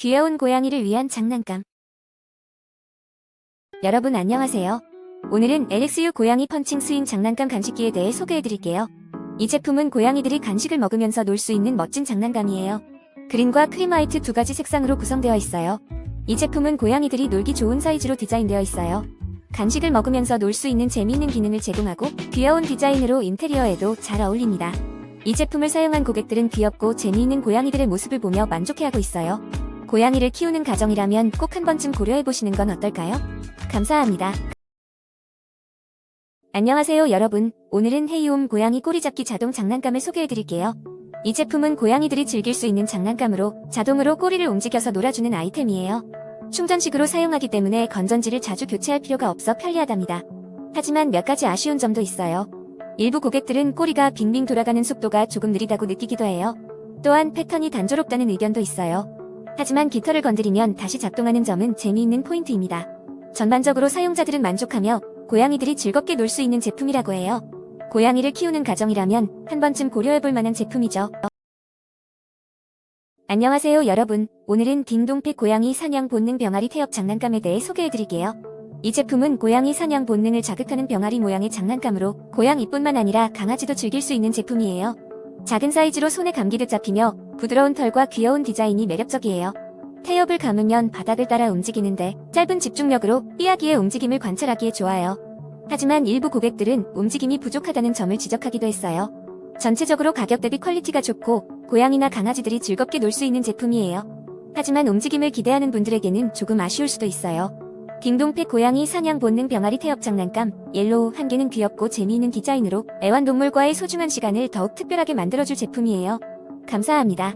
귀여운 고양이를 위한 장난감. 여러분 안녕하세요. 오늘은 LXU 고양이 펀칭 스윙 장난감 간식기에 대해 소개해드릴게요. 이 제품은 고양이들이 간식을 먹으면서 놀 수 있는 멋진 장난감이에요. 그린과 크림 화이트 두 가지 색상으로 구성되어 있어요. 이 제품은 고양이들이 놀기 좋은 사이즈로 디자인되어 있어요. 간식을 먹으면서 놀 수 있는 재미있는 기능을 제공하고 귀여운 디자인으로 인테리어에도 잘 어울립니다. 이 제품을 사용한 고객들은 귀엽고 재미있는 고양이들의 모습을 보며 만족해하고 있어요. 고양이를 키우는 가정이라면 꼭 한 번쯤 고려해보시는 건 어떨까요? 감사합니다. 안녕하세요 여러분. 오늘은 헤이홈 고양이 꼬리잡기 자동 장난감을 소개해드릴게요. 이 제품은 고양이들이 즐길 수 있는 장난감으로 자동으로 꼬리를 움직여서 놀아주는 아이템이에요. 충전식으로 사용하기 때문에 건전지를 자주 교체할 필요가 없어 편리하답니다. 하지만 몇 가지 아쉬운 점도 있어요. 일부 고객들은 꼬리가 빙빙 돌아가는 속도가 조금 느리다고 느끼기도 해요. 또한 패턴이 단조롭다는 의견도 있어요. 하지만 깃털을 건드리면 다시 작동하는 점은 재미있는 포인트입니다. 전반적으로 사용자들은 만족하며 고양이들이 즐겁게 놀 수 있는 제품이라고 해요. 고양이를 키우는 가정이라면 한 번쯤 고려해볼 만한 제품이죠. 안녕하세요 여러분. 오늘은 딩동팩 고양이 사냥 본능 병아리 태엽 장난감에 대해 소개해드릴게요. 이 제품은 고양이 사냥 본능을 자극하는 병아리 모양의 장난감으로 고양이뿐만 아니라 강아지도 즐길 수 있는 제품이에요. 작은 사이즈로 손에 감기듯 잡히며 부드러운 털과 귀여운 디자인이 매력적이에요. 태엽을 감으면 바닥을 따라 움직이는데 짧은 집중력으로 삐아기의 움직임을 관찰하기에 좋아요. 하지만 일부 고객들은 움직임이 부족하다는 점을 지적하기도 했어요. 전체적으로 가격 대비 퀄리티가 좋고 고양이나 강아지들이 즐겁게 놀 수 있는 제품이에요. 하지만 움직임을 기대하는 분들에게는 조금 아쉬울 수도 있어요. 딩동팩 고양이 사냥 본능 병아리 태엽 장난감 옐로우 한 개는 귀엽고 재미있는 디자인으로 애완동물과의 소중한 시간을 더욱 특별하게 만들어줄 제품이에요. 감사합니다.